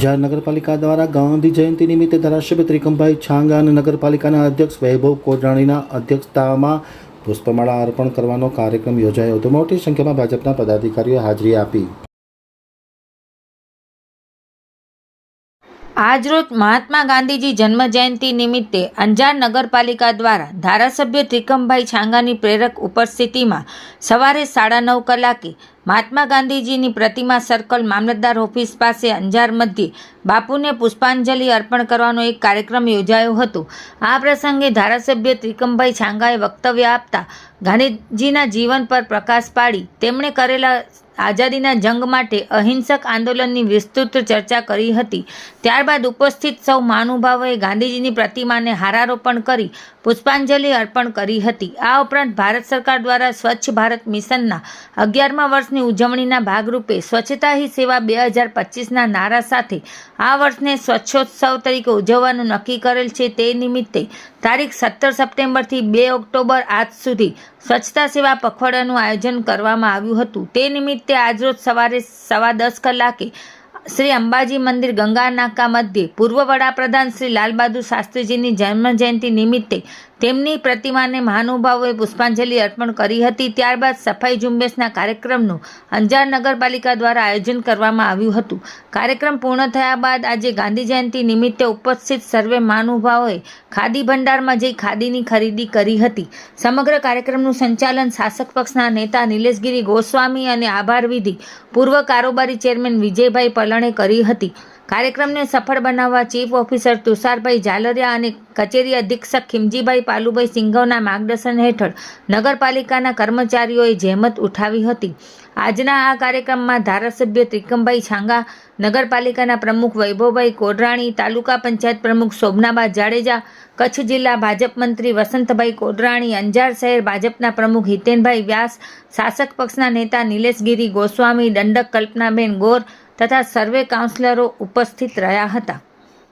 અંજાર નગરપાલિકા દ્વારા ગાંધી જયંતિ નિમિત્તે ધારાસભ્ય ત્રિકમભાઈ છાંગા અને નગરપાલિકાના અધ્યક્ષ વૈભવ કોદરાણીના અધ્યક્ષતામાં પુષ્પમાળા અર્પણ કરવાનો કાર્યક્રમ યોજાયો હતો. મોટી સંખ્યામાં ભાજપના પદાધિકારીઓએ હાજરી આપી. આજરોજ મહાત્મા ગાંધીજી જન્મ જયંતિ નિમિત્તે અંજાર નગરપાલિકા દ્વારા ધારાસભ્ય ત્રિકમભાઈ છાંગાની પ્રેરક ઉપસ્થિતિમાં સવારે સાડા નવ કલાકે મહાત્મા ગાંધીજીની પ્રતિમા સર્કલ મામલતદાર ઓફિસ પાસે અંજાર મધ્યે બાપુને પુષ્પાંજલિ અર્પણ કરવાનો એક કાર્યક્રમ યોજાયો હતો. આ પ્રસંગે ધારાસભ્ય ત્રિકમભાઈ છાંગાએ વક્તવ્ય આપતા ગાંધીજીના જીવન પર પ્રકાશ પાડી તેમણે કરેલા આઝાદીના જંગ માટે અહિંસક આંદોલનની વિસ્તૃત ચર્ચા કરી હતી. ત્યારબાદ ઉપસ્થિત સૌ મહાનુભાવોએ ગાંધીજીની પ્રતિમાને હારારોપણ કરી, પુષ્પાંજલિ અર્પણ કરી હતી. આ ઉપરાંત ભારત સરકાર દ્વારા સ્વચ્છ ભારત મિશનના અગિયારમા વર્ષની ઉજવણીના ભાગરૂપે સ્વચ્છતા હી સેવા બે હજાર પચીસના નારા સાથે આ વર્ષને સ્વચ્છોત્સવ તરીકે ઉજવવાનું નક્કી કરેલ છે તે નિમિત્તે તારીખ સત્તર સપ્ટેમ્બરથી બે ઓક્ટોબર આજ સુધી સ્વચ્છતા સેવા પખવાડિયાનું આયોજન કરવામાં આવ્યું હતું. તે નિમિત્તે આજરોજ સવારે સવા દસ કલાકે શ્રી અંબાજી મંદિર ગંગા નાકા મધ્યે પૂર્વ વડાપ્રધાન શ્રી લાલબહાદુર શાસ્ત્રીજીની જન્મજયંતિ નિમિત્તે તેમની પ્રતિમાને મહાનુભાવોએ પુષ્પાંજલિ અર્પણ કરી હતી. ત્યારબાદ સફાઈ ઝુંબેશના કાર્યક્રમનું અંજાર નગરપાલિકા દ્વારા આયોજન કરવામાં આવ્યું હતું. કાર્યક્રમ પૂર્ણ થયા બાદ આજે ગાંધી જયંતિ નિમિત્તે ઉપસ્થિત સર્વે મહાનુભાવોએ ખાદી ભંડારમાં જઈ ખાદીની ખરીદી કરી હતી. સમગ્ર કાર્યક્રમનું સંચાલન શાસક પક્ષના નેતા નિલેશગીરી ગોસ્વામી અને આભાર વિધિ પૂર્વ કારોબારી ચેરમેન વિજયભાઈ પલણે કરી હતી. કાર્યક્રમને સફળ બનાવવા ચીફ ઓફિસર તુષારભાઈ ઝાલરિયા અને કચેરી અધિક્ષક ખીમજીભાઈ પાલુભાઈ સિંઘવના માર્ગદર્શન હેઠળ નગરપાલિકાના કર્મચારીઓએ જહેમત ઉઠાવી હતી. આજના આ કાર્યક્રમમાં ધારાસભ્ય ત્રિકમભાઈ છાંગા, નગરપાલિકાના પ્રમુખ વૈભવભાઈ કોડરાણી, તાલુકા પંચાયત પ્રમુખ શોભનાબા જાડેજા, કચ્છ જિલ્લા ભાજપ મંત્રી વસંતભાઈ કોડરાણી, અંજાર શહેર ભાજપના પ્રમુખ હિતેનભાઈ વ્યાસ, શાસક પક્ષના નેતા નિલેશગીરી ગોસ્વામી, દંડક કલ્પનાબેન ગોર તથા સર્વે કાઉન્સિલરો ઉપસ્થિત રહ્યા હતા.